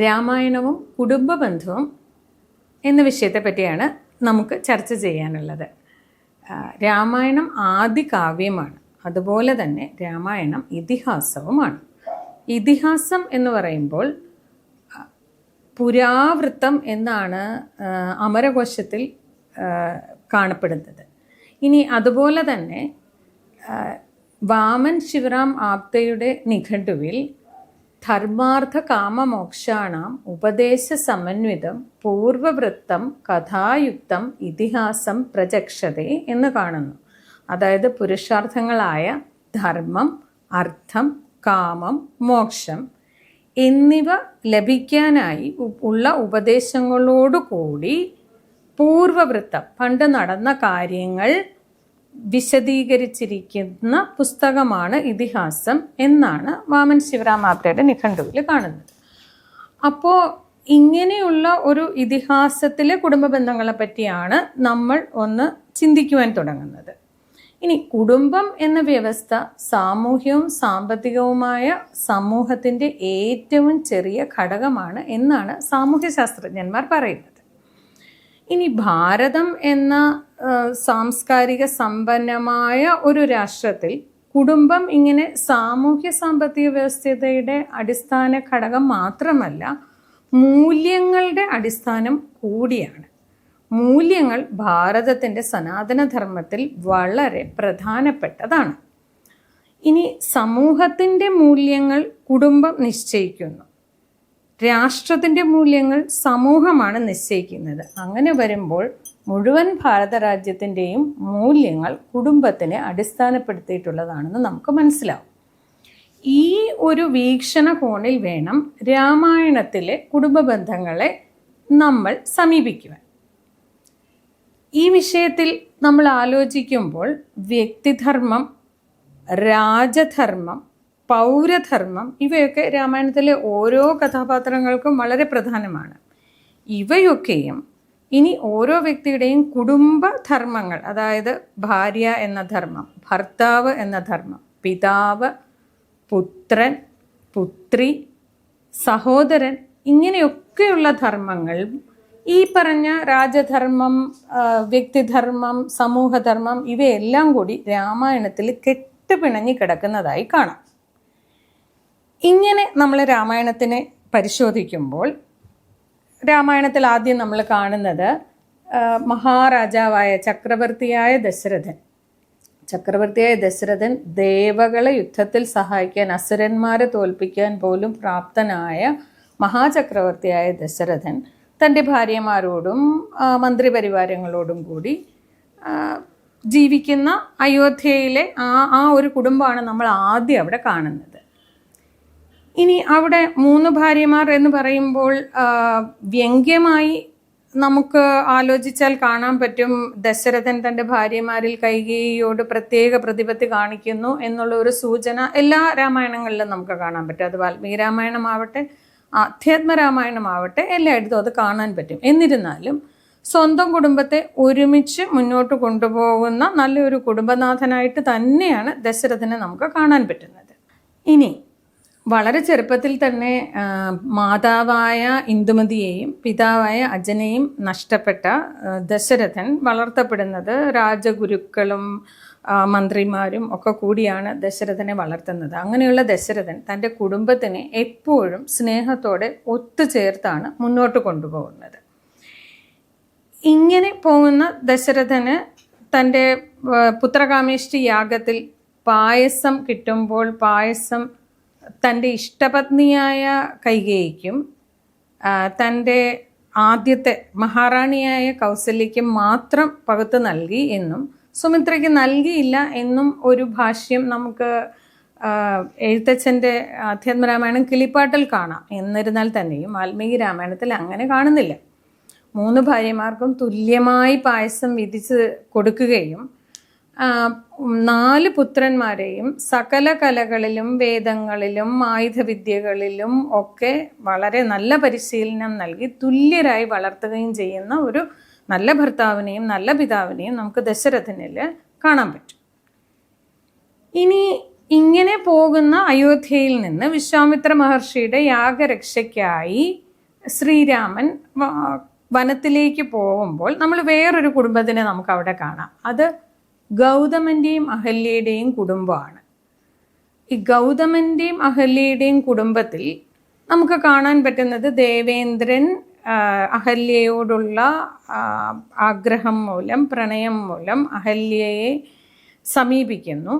രാമായണവും കുടുംബ ബന്ധവും എന്ന വിഷയത്തെ പറ്റിയാണ് നമുക്ക് ചർച്ച ചെയ്യാനുള്ളത്. രാമായണം ആദി കാവ്യമാണ്. അതുപോലെ തന്നെ രാമായണം ഇതിഹാസവുമാണ്. ഇതിഹാസം എന്ന് പറയുമ്പോൾ പുരാവൃത്തം എന്നാണ് അമരകോശത്തിൽ കാണപ്പെടുന്നത്. ഇനി അതുപോലെ തന്നെ വാമൻ ശിവറാം ആപ്തയുടെ നിഘണ്ടുവിൽ ധർമാർത്ഥ കാമമോക്ഷാണാം ഉപദേശ സമന്വിതം പൂർവവൃത്തം കഥായുക്തം ഇതിഹാസം പ്രചക്ഷതേ എന്ന് കാണുന്നു. അതായത് പുരുഷാർത്ഥങ്ങളായ ധർമ്മം അർത്ഥം കാമം മോക്ഷം എന്നിവ ലഭിക്കാനായി ഉള്ള ഉപദേശങ്ങളോടുകൂടി പൂർവവൃത്തം പണ്ട് നടന്ന കാര്യങ്ങൾ വിശദീകരിച്ചിരിക്കുന്ന പുസ്തകമാണ് ഇതിഹാസം എന്നാണ് വാമൻ ശിവരാമാപ്തയുടെ നിഘണ്ടുവിൽ കാണുന്നത്. അപ്പോൾ ഇങ്ങനെയുള്ള ഒരു ഇതിഹാസത്തിലെ കുടുംബ ബന്ധങ്ങളെ പറ്റിയാണ് നമ്മൾ ഒന്ന് ചിന്തിക്കുവാൻ തുടങ്ങുന്നത്. ഇനി കുടുംബം എന്ന വ്യവസ്ഥ സാമൂഹ്യവും സാമ്പത്തികവുമായ സമൂഹത്തിന്റെ ഏറ്റവും ചെറിയ ഘടകമാണ് എന്നാണ് സാമൂഹ്യ ശാസ്ത്രജ്ഞന്മാർ പറയുന്നത്. ഇനി ഭാരതം എന്ന സാംസ്കാരിക സമ്പന്നമായ ഒരു രാഷ്ട്രത്തിൽ കുടുംബം ഇങ്ങനെ സാമൂഹ്യ സാമ്പത്തിക വ്യവസ്ഥയുടെ അടിസ്ഥാന ഘടകം മാത്രമല്ല മൂല്യങ്ങളുടെ അടിസ്ഥാനം കൂടിയാണ്. മൂല്യങ്ങൾ ഭാരതത്തിന്റെ സനാതനധർമ്മത്തിൽ വളരെ പ്രധാനപ്പെട്ടതാണ്. ഇനി സമൂഹത്തിന്റെ മൂല്യങ്ങൾ കുടുംബം നിശ്ചയിക്കുന്നു. രാഷ്ട്രത്തിന്റെ മൂല്യങ്ങൾ സമൂഹമാണ് നിശ്ചയിക്കുന്നത്. അങ്ങനെ വരുമ്പോൾ മുഴുവൻ ഭാരത രാജ്യത്തിന്റെയും മൂല്യങ്ങൾ കുടുംബത്തിനെ അടിസ്ഥാനപ്പെടുത്തിയിട്ടുള്ളതാണെന്ന് നമുക്ക് മനസ്സിലാവും. ഈ ഒരു വീക്ഷണ കോണിൽ വേണം രാമായണത്തിലെ കുടുംബ ബന്ധങ്ങളെ നമ്മൾ സമീപിക്കുവാൻ. ഈ വിഷയത്തിൽ നമ്മൾ ആലോചിക്കുമ്പോൾ വ്യക്തിധർമ്മം രാജധർമ്മം പൗരധർമ്മം ഇവയൊക്കെ രാമായണത്തിലെ ഓരോ കഥാപാത്രങ്ങൾക്കും വളരെ പ്രധാനമാണ്. ഇവയൊക്കെയും ഇനി ഓരോ വ്യക്തിയുടെയും കുടുംബധർമ്മങ്ങൾ അതായത് ഭാര്യ എന്ന ധർമ്മം ഭർത്താവ് എന്ന ധർമ്മം പിതാവ് പുത്രൻ പുത്രി സഹോദരൻ ഇങ്ങനെയൊക്കെയുള്ള ധർമ്മങ്ങൾ ഈ പറഞ്ഞ രാജധർമ്മം വ്യക്തിധർമ്മം സമൂഹധർമ്മം ഇവയെല്ലാം കൂടി രാമായണത്തിൽ കെട്ടുപിണഞ്ഞു കിടക്കുന്നതായി കാണാം. ഇങ്ങനെ നമ്മൾ രാമായണത്തിനെ പരിശോധിക്കുമ്പോൾ രാമായണത്തിൽ ആദ്യം നമ്മൾ കാണുന്നത് മഹാരാജാവായ ചക്രവർത്തിയായ ദശരഥൻ. ചക്രവർത്തിയായ ദശരഥൻ ദേവകളെ യുദ്ധത്തിൽ സഹായിക്കാൻ അസുരന്മാരെ തോൽപ്പിക്കാൻ പോലും പ്രാപ്തനായ മഹാചക്രവർത്തിയായ ദശരഥൻ തന്റെ ഭാര്യമാരോടും മന്ത്രിപരിവാരങ്ങളോടും കൂടി ജീവിക്കുന്ന അയോധ്യയിലെ ആ ആ ഒരു കുടുംബമാണ് നമ്മൾ ആദ്യം അവിടെ കാണുന്നത്. ഇനി അവിടെ മൂന്ന് ഭാര്യമാർ എന്ന് പറയുമ്പോൾ വ്യംഗ്യമായി നമുക്ക് ആലോചിച്ചാൽ കാണാൻ പറ്റും ദശരഥൻ തന്റെ ഭാര്യമാരിൽ കൈകേയിയോട് പ്രത്യേക പ്രതിപത്തി കാണിക്കുന്നു എന്നുള്ള ഒരു സൂചന എല്ലാ രാമായണങ്ങളിലും നമുക്ക് കാണാൻ പറ്റും. അത് വാൽമീകി രാമായണമാവട്ടെ ആധ്യാത്മ രാമായണമാവട്ടെ എല്ലായിടത്തും അത് കാണാൻ പറ്റും. എന്നിരുന്നാലും സ്വന്തം കുടുംബത്തെ ഒരുമിച്ച് മുന്നോട്ട് കൊണ്ടുപോകുന്ന നല്ലൊരു കുടുംബനാഥനായിട്ട് തന്നെയാണ് ദശരഥനെ നമുക്ക് കാണാൻ പറ്റുന്നത്. ഇനി വളരെ ചെറുപ്പത്തിൽ തന്നെ മാതാവായ ഇന്ദുമതിയെയും പിതാവായ അജനെയും നഷ്ടപ്പെട്ട ദശരഥൻ വളർത്തപ്പെടുന്നത് രാജഗുരുക്കളും മന്ത്രിമാരും ഒക്കെ കൂടിയാണ് ദശരഥനെ വളർത്തുന്നത്. അങ്ങനെയുള്ള ദശരഥൻ തന്റെ കുടുംബത്തിനെ എപ്പോഴും സ്നേഹത്തോടെ ഒത്തുചേർത്താണ് മുന്നോട്ട് കൊണ്ടുപോകുന്നത്. ഇങ്ങനെ പോകുന്ന ദശരഥന് തന്റെ പുത്രകാമേഷ്ടി യാഗത്തിൽ പായസം കിട്ടുമ്പോൾ പായസം തന്റെ ഇഷ്ടപത്നിയായ കൈകേയിക്കും തന്റെ ആദ്യത്തെ മഹാറാണിയായ കൗസല്യയ്ക്കും മാത്രം പകുത്ത് നൽകി എന്നും സുമിത്രയ്ക്ക് നൽകിയില്ല എന്നും ഒരു ഭാഷ്യം നമുക്ക് എഴുത്തച്ഛന്റെ ആധ്യാത്മരാമായണം കിളിപ്പാട്ടിൽ കാണാം. എന്നിരുന്നാൽ തന്നെയും വാൽമീകി രാമായണത്തിൽ അങ്ങനെ കാണുന്നില്ല. മൂന്ന് ഭാര്യമാർക്കും തുല്യമായി പായസം വിധിച്ച് കൊടുക്കുകയും നാല് പുത്രന്മാരെയും സകല കലകളിലും വേദങ്ങളിലും ആയുധവിദ്യകളിലും ഒക്കെ വളരെ നല്ല പരിശീലനം നൽകി തുല്യരായി വളർത്തുകയും ചെയ്യുന്ന ഒരു നല്ല ഭർത്താവിനെയും നല്ല പിതാവിനെയും നമുക്ക് ദശരഥനിൽ കാണാൻ പറ്റും. ഇനി ഇങ്ങനെ പോകുന്ന അയോധ്യയിൽ നിന്ന് വിശ്വാമിത്ര മഹർഷിയുടെ യാഗരക്ഷയ്ക്കായി ശ്രീരാമൻ വനത്തിലേക്ക് പോകുമ്പോൾ നമ്മൾ വേറൊരു കുടുംബത്തിനെ നമുക്ക് അവിടെ കാണാം. അത് ഗൗതമന്റെയും അഹല്യയുടെയും കുടുംബമാണ്. ഈ ഗൗതമന്റെയും അഹല്യയുടെയും കുടുംബത്തിൽ നമുക്ക് കാണാൻ പറ്റുന്നത് ദേവേന്ദ്രൻ അഹല്യയോടുള്ള ആഗ്രഹം മൂലം പ്രണയം മൂലം അഹല്യയെ സമീപിക്കുന്നു.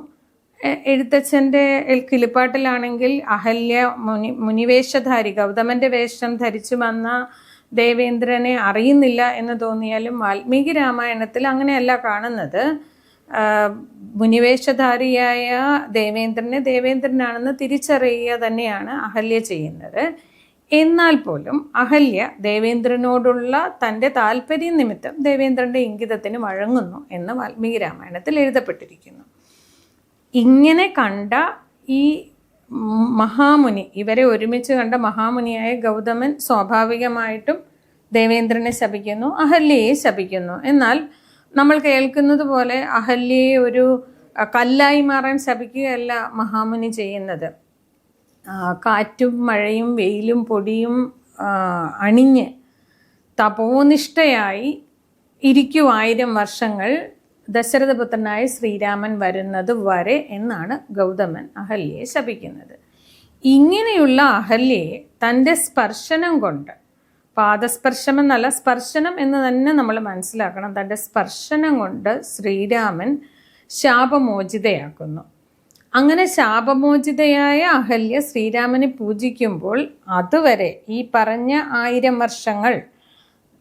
എഴുത്തച്ഛന്റെ കിളിപ്പാട്ടിലാണെങ്കിൽ അഹല്യ മുനി മുനിവേഷധാരി ഗൗതമന്റെ വേഷം ധരിച്ചു വന്ന ദേവേന്ദ്രനെ അറിയുന്നില്ല എന്ന് തോന്നിയാലും വാൽമീകി രാമായണത്തിൽ അങ്ങനെയല്ല കാണുന്നത്. മുനിവേഷധാരിയായ ദേവേന്ദ്രനെ ദേവേന്ദ്രനാണെന്ന് തിരിച്ചറിയുക തന്നെയാണ് അഹല്യ ചെയ്യുന്നത്. എന്നാൽ പോലും അഹല്യ ദേവേന്ദ്രനോടുള്ള തന്റെ താല്പര്യ നിമിത്തം ദേവേന്ദ്രന്റെ ഇംഗിതത്തിന് വഴങ്ങുന്നു എന്ന് വാൽമീകി രാമായണത്തിൽ എഴുതപ്പെട്ടിരിക്കുന്നു. ഇങ്ങനെ കണ്ട ഈ മഹാമുനി ഇവരെ ഒരുമിച്ച് കണ്ട മഹാമുനിയായ ഗൗതമൻ സ്വാഭാവികമായിട്ടും ദേവേന്ദ്രനെ ശപിക്കുന്നു അഹല്യയെ ശപിക്കുന്നു. എന്നാൽ നമ്മൾ കേൾക്കുന്നത് പോലെ അഹല്യയെ ഒരു കല്ലായി മാറാൻ ശപിക്കുകയല്ല മഹാമുനി ചെയ്യുന്നത്. കാറ്റും മഴയും വെയിലും പൊടിയും അണിഞ്ഞ് തപോനിഷ്ഠയായി ഇരിക്കുവായിരം വർഷങ്ങൾ ദശരഥപുത്രനായ ശ്രീരാമൻ വരുന്നത് വരെ എന്നാണ് ഗൗതമൻ അഹല്യയെ ശപിക്കുന്നത്. ഇങ്ങനെയുള്ള അഹല്യയെ തന്റെ സ്പർശനം കൊണ്ട് പാദസ്പർശം എന്നല്ല സ്പർശനം എന്ന് തന്നെ നമ്മൾ മനസ്സിലാക്കണം. തന്റെ സ്പർശനം കൊണ്ട് ശ്രീരാമൻ ശാപമോചിതയാക്കുന്നു. അങ്ങനെ ശാപമോചിതയായ അഹല്യ ശ്രീരാമനെ പൂജിക്കുമ്പോൾ അതുവരെ ഈ പറഞ്ഞ ആയിരം വർഷങ്ങൾ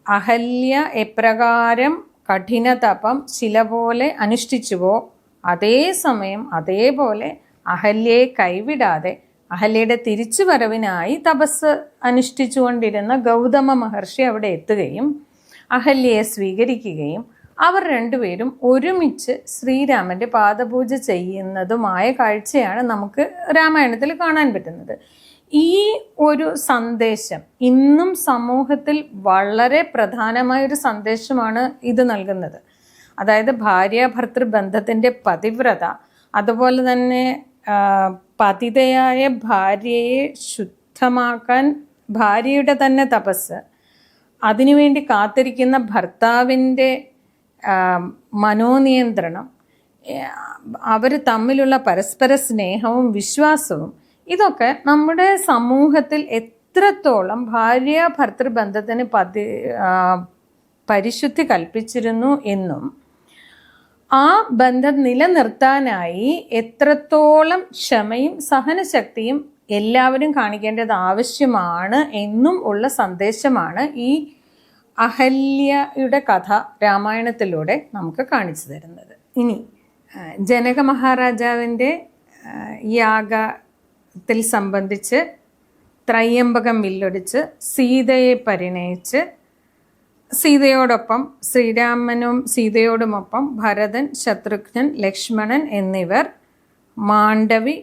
അഹല്യ എപ്രകാരം കഠിന തപം ശില പോലെ അനുഷ്ഠിച്ചുവോ അതേസമയം അതേപോലെ അഹല്യയെ കൈവിടാതെ അഹല്യയുടെ തിരിച്ചുവരവിനായി തപസ് അനുഷ്ഠിച്ചുകൊണ്ടിരുന്ന ഗൗതമ മഹർഷി അവിടെ എത്തുകയും അഹല്യയെ സ്വീകരിക്കുകയും അവർ രണ്ടുപേരും ഒരുമിച്ച് ശ്രീരാമന്റെ പാദപൂജ ചെയ്യുന്നതുമായ കാഴ്ചയാണ് നമുക്ക് രാമായണത്തിൽ കാണാൻ പറ്റുന്നത്. ഈ ഒരു സന്ദേശം ഇന്നും സമൂഹത്തിൽ വളരെ പ്രധാനമായ ഒരു സന്ദേശമാണ് ഇത് നൽകുന്നത്. അതായത് ഭാര്യ ഭർത്തൃ ബന്ധത്തിന്റെ പതിവ്രത അതുപോലെ തന്നെ പതിതയായ ഭാര്യയെ ശുദ്ധമാക്കാൻ ഭാര്യയുടെ തന്നെ തപസ്. അതിനുവേണ്ടി കാത്തിരിക്കുന്ന ഭർത്താവിന്റെ മനോനിയന്ത്രണം അവർ തമ്മിലുള്ള പരസ്പര സ്നേഹവും വിശ്വാസവും ഇതൊക്കെ നമ്മുടെ സമൂഹത്തിൽ എത്രത്തോളം ഭാര്യ ഭർത്തൃബന്ധത്തിന് പതി പരിശുദ്ധി കൽപ്പിച്ചിരുന്നു എന്നും ആ ബന്ധം നിലനിർത്താനായി എത്രത്തോളം ക്ഷമയും സഹനശക്തിയും എല്ലാവരും കാണിക്കേണ്ടത് ആവശ്യമാണ് എന്നും ഉള്ള സന്ദേശമാണ് ഈ അഹല്യയുടെ കഥ രാമായണത്തിലൂടെ നമുക്ക് കാണിച്ചു തരുന്നത്. ഇനി ജനക മഹാരാജാവിന്റെ യാഗത്തിൽ സംബന്ധിച്ച് ത്രയംബകം വില്ലൊടിച്ച് സീതയെ പരിണയിച്ച് സീതയോടൊപ്പം ശ്രീരാമനും സീതയോടുമൊപ്പം ഭരതൻ ശത്രുഘ്നൻ ലക്ഷ്മണൻ എന്നിവർ മാണ്ഡവി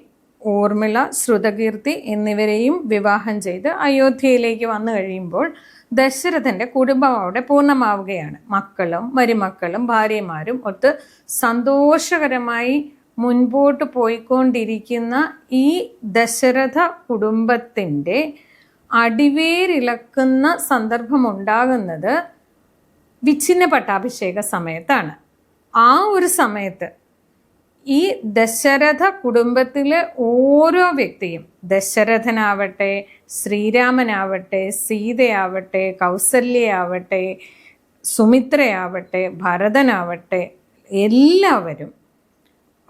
ഊർമിള ശ്രുതകീർത്തി എന്നിവരെയും വിവാഹം ചെയ്ത് അയോധ്യയിലേക്ക് വന്നു കഴിയുമ്പോൾ ദശരഥന്റെ കുടുംബം അവിടെ പൂർണമാവുകയാണ്. മക്കളും മരുമക്കളും ഭാര്യമാരും ഒത്ത് സന്തോഷകരമായി മുൻപോട്ട് പോയിക്കൊണ്ടിരിക്കുന്ന ഈ ദശരഥ കുടുംബത്തിന്റെ അടിവേരിളക്കുന്ന സന്ദർഭം ഉണ്ടാകുന്നത് വിച്ഛിന്ന പട്ടാഭിഷേക സമയത്താണ്. ആ ഒരു സമയത്ത് ഈ ദശരഥ കുടുംബത്തിലെ ഓരോ വ്യക്തിയും ദശരഥനാവട്ടെ ശ്രീരാമനാവട്ടെ സീതയാവട്ടെ കൗസല്യയാവട്ടെ സുമിത്രയാവട്ടെ ഭരതനാവട്ടെ എല്ലാവരും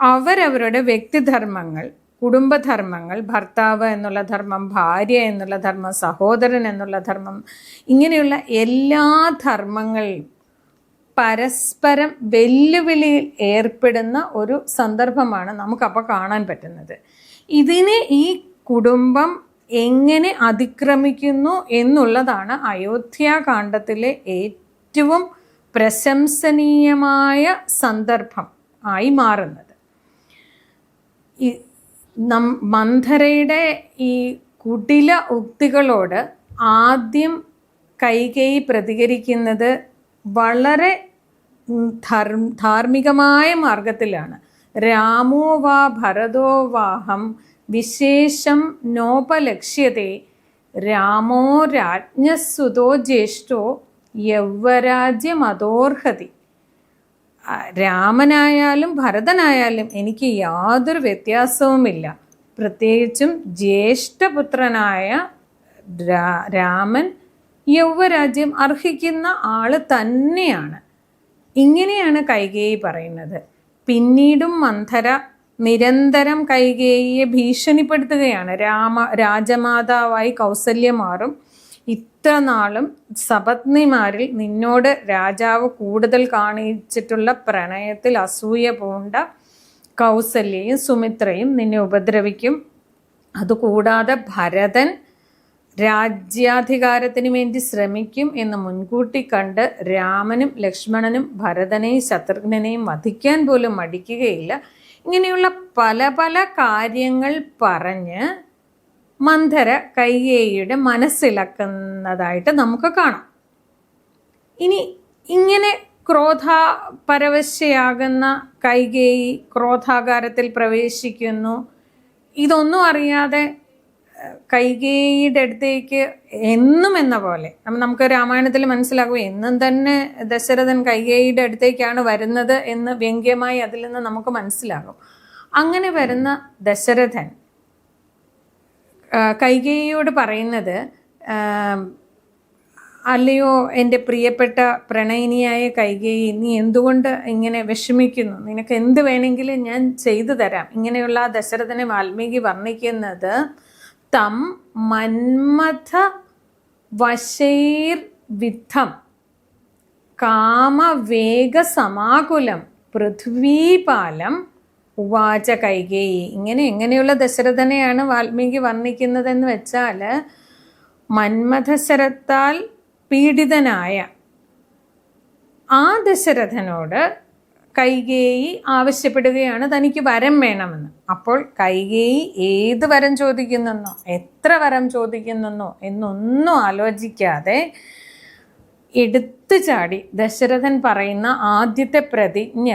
അവരവരുടെ വ്യക്തിധർമ്മങ്ങൾ കുടുംബധർമ്മങ്ങൾ ഭർത്താവ് എന്നുള്ള ധർമ്മം ഭാര്യ എന്നുള്ള ധർമ്മം സഹോദരൻ എന്നുള്ള ധർമ്മം ഇങ്ങനെയുള്ള എല്ലാ ധർമ്മങ്ങളും പരസ്പരം വെല്ലുവിളിയിൽ ഏർപ്പെടുന്ന ഒരു സന്ദർഭമാണ് നമുക്കപ്പോൾ കാണാൻ പറ്റുന്നത്. ഇതിനെ ഈ കുടുംബം എങ്ങനെ അതിക്രമിക്കുന്നു എന്നുള്ളതാണ് അയോധ്യാകാന്ഡത്തിലെ ഏറ്റവും പ്രശംസനീയമായ സന്ദർഭം ആയി മാറുന്നത്. നം മന്ധരയുടെ ഈ കുടില ഉക്തികളോട് ആദ്യം കൈകൈ പ്രതികരിക്കുന്നത് വളരെ ധാർമ്മികമായ മാർഗത്തിലാണ്. രാമോ വാ ഭരതോ വാഹം വിശേഷം നോപലക്ഷ്യത്തെ രാമോ രാജ്ഞസുതോ ജ്യേഷ്ഠോ യൗവരാജ്യമതോർഹതി. രാമനായാലും ഭരതനായാലും എനിക്ക് യാതൊരു വ്യത്യാസവുമില്ല. പ്രത്യേകിച്ചും ജ്യേഷ്ഠപുത്രനായ രാമൻ യൗവരാജ്യം അർഹിക്കുന്ന ആൾ തന്നെയാണ്. ഇങ്ങനെയാണ് കൈകേയി പറയുന്നത്. പിന്നീടും മന്ധര നിരന്തരം കൈകേയിയെ ഭീഷണിപ്പെടുത്തുകയാണ്. രാമ രാജമാതാവായി കൗസല്യ മാറും ഇത്ര നാളും സപത്നിമാരിൽ നിന്നോട് രാജാവ് കൂടുതൽ കാണിച്ചിട്ടുള്ള പ്രണയത്തിൽ അസൂയ പൂണ്ട കൗസല്യയും സുമിത്രയും നിന്നെ ഉപദ്രവിക്കും. അതുകൂടാതെ ഭരതൻ രാജ്യാധികാരത്തിന് വേണ്ടി ശ്രമിക്കും എന്ന് മുൻകൂട്ടി കണ്ട് രാമനും ലക്ഷ്മണനും ഭരതനെയും ശത്രുഘ്നെയും വധിക്കാൻ പോലും മടിക്കുകയില്ല. ഇങ്ങനെയുള്ള പല പല കാര്യങ്ങൾ പറഞ്ഞ് മന്ധര കൈകേയിയുടെ മനസ്സിലാക്കുന്നതായിട്ട് നമുക്ക് കാണാം. ഇനി ഇങ്ങനെ ക്രോധ പരവശയാകുന്ന കൈകേയി ക്രോധാകാരത്തിൽ പ്രവേശിക്കുന്നു. ഇതൊന്നും അറിയാതെ കൈകേയിയുടെ അടുത്തേക്ക് എന്നും എന്ന പോലെ. നമുക്ക് രാമായണത്തിൽ മനസ്സിലാകും എന്നും തന്നെ ദശരഥൻ കൈകേയിയുടെ അടുത്തേക്കാണ് വരുന്നത് എന്ന് വ്യംഗ്യമായി അതിൽ നിന്ന് നമുക്ക് മനസ്സിലാകും. അങ്ങനെ വരുന്ന ദശരഥൻ കൈകേയിയോട് പറയുന്നത് അല്ലയോ എന്റെ പ്രിയപ്പെട്ട പ്രണയിനിയായ കൈകേയി നീ എന്തുകൊണ്ട് ഇങ്ങനെ വിഷമിക്കുന്നു? നിനക്ക് എന്ത് വേണമെങ്കിലും ഞാൻ ചെയ്തു തരാം. ഇങ്ങനെയുള്ള ദശരഥനെ വാൽമീകി വർണിക്കുന്നത് തം മന്മഥ വശൈർ വിദ്ധം കാമവേഗസമാകുലം പൃഥ്വീപാലം ഉവാച കൈകേയി ഇങ്ങനെ എങ്ങനെയുള്ള ദശരഥനെയാണ് വാൽമീകി വർണിക്കുന്നതെന്ന് വെച്ചാൽ മന്മഥശരത്താൽ പീഡിതനായ ആ ദശരഥനോട് കൈകേയി ആവശ്യപ്പെടുകയാണ് തനിക്ക് വരം വേണമെന്ന്. അപ്പോൾ കൈകേയി ഏത് വരം ചോദിക്കുന്നെന്നോ എത്ര വരം ചോദിക്കുന്നെന്നോ എന്നൊന്നും ആലോചിക്കാതെ എടുത്തു ചാടി ദശരഥൻ പറയുന്ന ആദ്യത്തെ പ്രതിജ്ഞ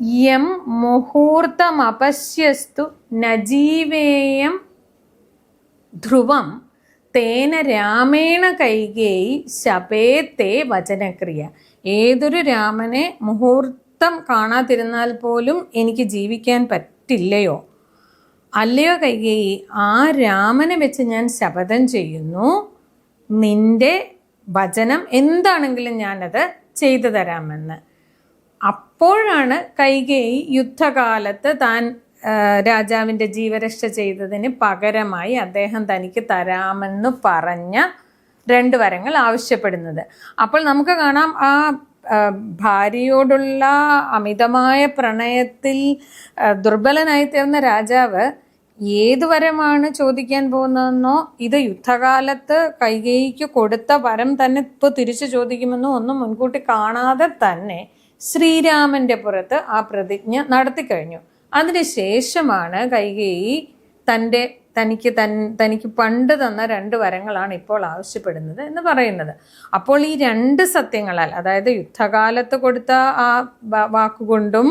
യം മുഹൂർത്തമപശ്യസ്തു നജീവേയം ധ്രുവം തേന രാമേണ കൈകേയി ശപേത്തെ വചനക്രിയ. ഏതൊരു രാമനെ മുഹൂർത്തം കാണാതിരുന്നാൽ പോലും എനിക്ക് ജീവിക്കാൻ പറ്റില്ലയോ? അല്ലയോ കൈകേയി ആ രാമനെ വെച്ച് ഞാൻ ശപഥം ചെയ്യുന്നു. നിന്റെ വചനം എന്താണെങ്കിലും ഞാനത് ചെയ്തു തരാമെന്ന്. അപ്പോഴാണ് കൈകേയി യുദ്ധകാലത്ത് താൻ രാജാവിന്റെ ജീവരക്ഷ ചെയ്തതിന് പകരമായി അദ്ദേഹം തനിക്ക് തരാമെന്ന് പറഞ്ഞ രണ്ട് വരങ്ങൾ ആവശ്യപ്പെടുന്നത്. അപ്പോൾ നമുക്ക് കാണാം ആ ഭാര്യയോടുള്ള അമിതമായ പ്രണയത്തിൽ ദുർബലനായി തീർന്ന രാജാവ് ഏത് വരമാണ് ചോദിക്കാൻ പോകുന്നതെന്നോ ഇത് യുദ്ധകാലത്ത് കൈകേയിക്ക് കൊടുത്ത വരം തന്നെ ഇപ്പോൾ തിരിച്ചു ചോദിക്കുമെന്നോ ഒന്നും മുൻകൂട്ടി കാണാതെ തന്നെ ശ്രീരാമന്റെ പുറത്ത് ആ പ്രതിജ്ഞ നടത്തിക്കഴിഞ്ഞു. അതിനുശേഷമാണ് കൈകേയി തന്റെ തനിക്ക് തൻ തനിക്ക് പണ്ട് തന്ന രണ്ട് വരങ്ങളാണ് ഇപ്പോൾ ആവശ്യപ്പെടുന്നത് എന്ന് പറയുന്നത്. അപ്പോൾ ഈ രണ്ട് സത്യങ്ങളാൽ അതായത് യുദ്ധകാലത്ത് കൊടുത്ത ആ വാക്കുകൊണ്ടും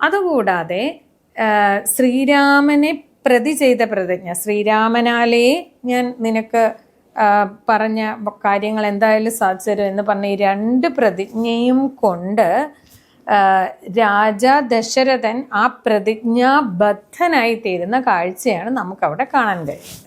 അതുകൂടാതെ ശ്രീരാമനെ പ്രതി ചെയ്ത പ്രതിജ്ഞ ശ്രീരാമനാലേ ഞാൻ നിനക്ക് പറഞ്ഞ കാര്യങ്ങൾ എന്തായാലും സാധിച്ചു എന്ന് പറഞ്ഞ ഈ രണ്ട് പ്രതിജ്ഞയും കൊണ്ട് രാജ ദശരഥൻ ആ പ്രതിജ്ഞാബദ്ധനായി തീരുന്ന കാഴ്ചയാണ് നമുക്കവിടെ കാണാൻ കഴിയുന്നത്.